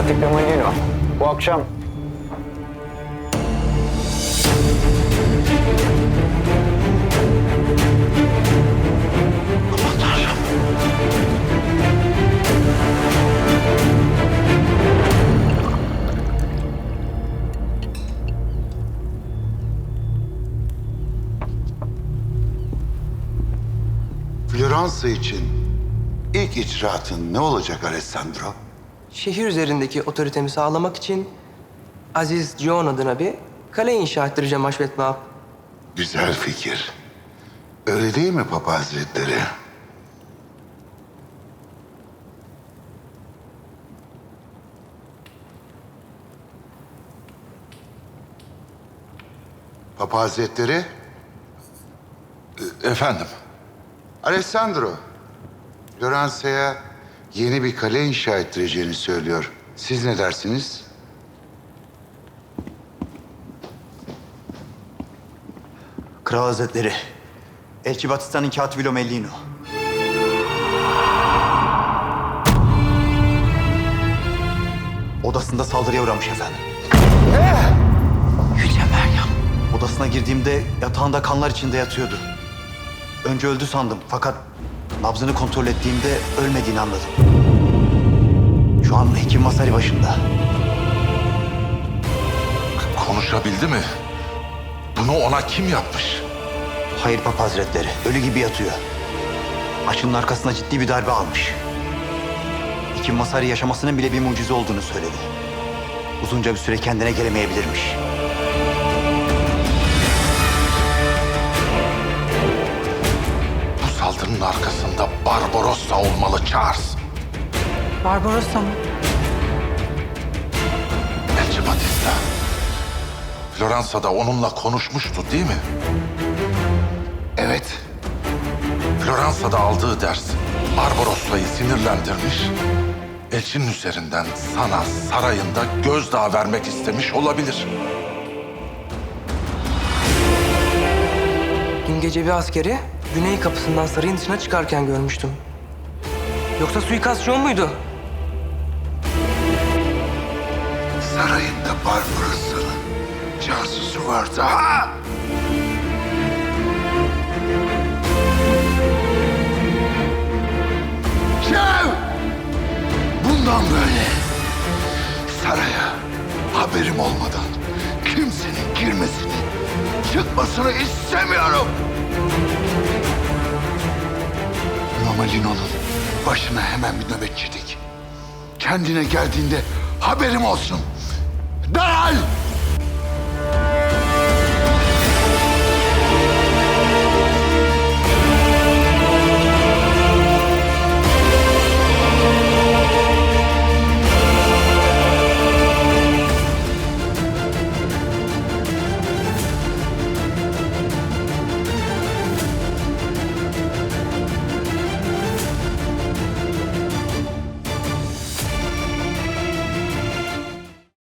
Fatih Damalino. Bu akşam Floransa için ilk icraatın ne olacak Alessandro? Şehir üzerindeki otoritemi sağlamak için Aziz John adına bir kale inşa ettireceğim Haşmet Mahap. Güzel fikir. Öyle değil mi Papa Hazretleri? Papa Hazretleri, Efendim, Alessandro, Floransa'ya yeni bir kale inşa ettireceğini söylüyor. Siz ne dersiniz? Kral Hazretleri, Elçi Vatistan'ın katibi Lomellino. Odasında saldırıya uğramış efendim. Yüce Meryem. Odasına girdiğimde yatağında kanlar içinde yatıyordu. Önce öldü sandım fakat nabzını kontrol ettiğimde ölmediğini anladım. Şu an hekim Masari başında. konuşabildi mi? Bunu ona kim yapmış? Hayır Papa Hazretleri, ölü gibi yatıyor. Başının arkasına ciddi bir darbe almış. Hekim Masari yaşamasının bile bir mucize olduğunu söyledi. Uzunca bir süre kendine gelemeyebilirmiş. Barbarossa olmalı Charles. Barbarossa mı? Elçi Batista. Floransa'da onunla konuşmuştu değil mi? Evet. Floransa'da aldığı ders Barbarossa'yı sinirlendirmiş. Elçinin üzerinden sana sarayında gözdağı vermek istemiş olabilir. Dün gece bir askeri güney kapısından sarayın dışına çıkarken görmüştüm. Yoksa suikast John muydu? Sarayında Barbarosa'nın casusu vardı. Ha! Şev! Bundan böyle saraya haberim olmadan kimsenin girmesini, çıkmasını istemiyorum. Nomalino'nun başına hemen bir nöbetçilik. Kendine geldiğinde haberim olsun. Derhal